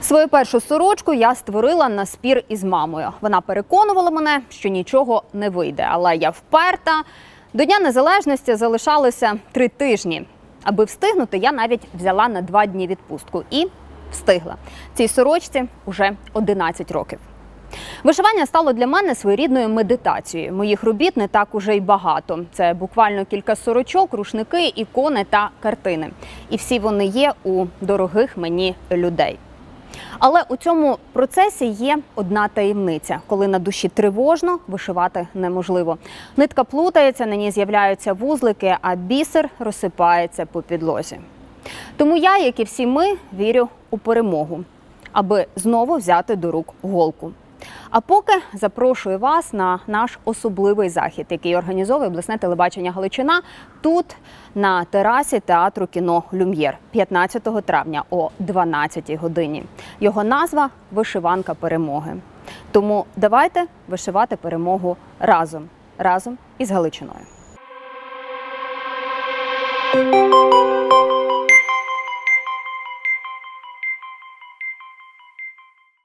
Свою першу сорочку я створила на спір із мамою. Вона переконувала мене, що нічого не вийде, але я вперта. До Дня Незалежності залишалося три тижні. Аби встигнути, я навіть взяла на два дні відпустку і встигла. Цій сорочці уже 11 років. Вишивання стало для мене своєрідною медитацією. Моїх робіт не так уже й багато. Це буквально кілька сорочок, рушники, ікони та картини. І всі вони є у дорогих мені людей. Але у цьому процесі є одна таємниця. Коли на душі тривожно, вишивати неможливо. Нитка плутається, на ній з'являються вузлики, а бісер розсипається по підлозі. Тому я, як і всі ми, вірю у перемогу, аби знову взяти до рук голку. А поки запрошую вас на наш особливий захід, який організовує обласне телебачення Галичина тут на терасі театру кіно Люм'єр 15 травня о 12 годині. Його назва Вишиванка перемоги. Тому давайте вишивати перемогу разом, разом із Галичиною.